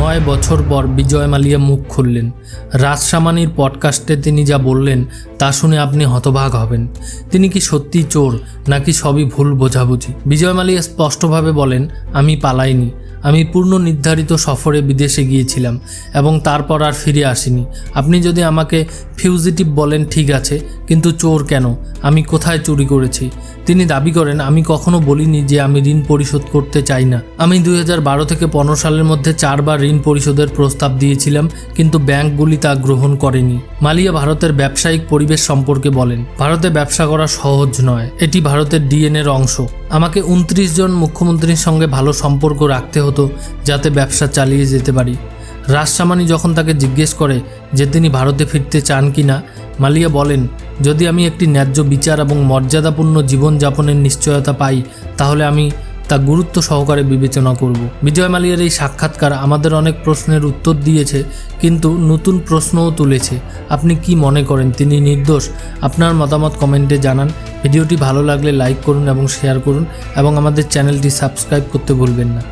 নয় বছর পর বিজয় মালিয়া মুখ খুললেন। রাজসামানির পডকাস্টে তিনি যা বললেন, তা শুনে আপনি হতবাক হবেন। তিনি কি সত্যি চোর, নাকি সবই ভুল বোঝাবুঝি? বিজয় মালিয়া স্পষ্টভাবে বলেন, আমি পালাইনি। আমি পূর্ণ নির্ধারিত সফরে বিদেশে গিয়েছিলাম এবং তারপর আর ফিরে আসিনি। আপনি যদি আমাকে ফিউজিটিভ বলেন, ঠিক আছে, কিন্তু চোর কেন? আমি কোথায় চুরি করেছি? তিনি দাবি করেন, আমি কখনো বলিনি যে আমি ঋণ পরিশোধ করতে চাই না। আমি দুই থেকে পনেরো সালের মধ্যে চারবার ঋণ পরিশোধের প্রস্তাব দিয়েছিলাম, কিন্তু ব্যাংকগুলি তা গ্রহণ করেনি। মালিয়া ভারতের ব্যবসায়িক পরিবেশ সম্পর্কে বলেন, ভারতে ব্যবসা করা সহজ নয়, এটি ভারতের ডিএনএর অংশ। আমাকে উনত্রিশ জন মুখ্যমন্ত্রীর সঙ্গে ভালো সম্পর্ক রাখতে হতো যাতে ব্যবসা চালিয়ে যেতে পারি। রাজসামানি যখন তাকে জিজ্ঞেস করে যে তিনি ভারতে ফিরতে চান কি না, মালিয়া বলেন, যদি আমি একটি ন্যায্য বিচার এবং মর্যাদাপূর্ণ জীবনযাপনের নিশ্চয়তা পাই, তাহলে আমি তা গুরুত্ব সহকারে বিবেচনা করব। বিজয় মালিয়ার এই সাক্ষাৎকার আমাদের অনেক প্রশ্নের উত্তর দিয়েছে, কিন্তু নতুন প্রশ্নও তুলেছে। আপনি কি মনে করেন? তিনি নির্দোষ। আপনার মতামত কমেন্টে জানান। ভিডিওটি ভালো লাগলে লাইক করুন এবং শেয়ার করুন এবং আমাদের চ্যানেলটি সাবস্ক্রাইব করতে ভুলবেন না।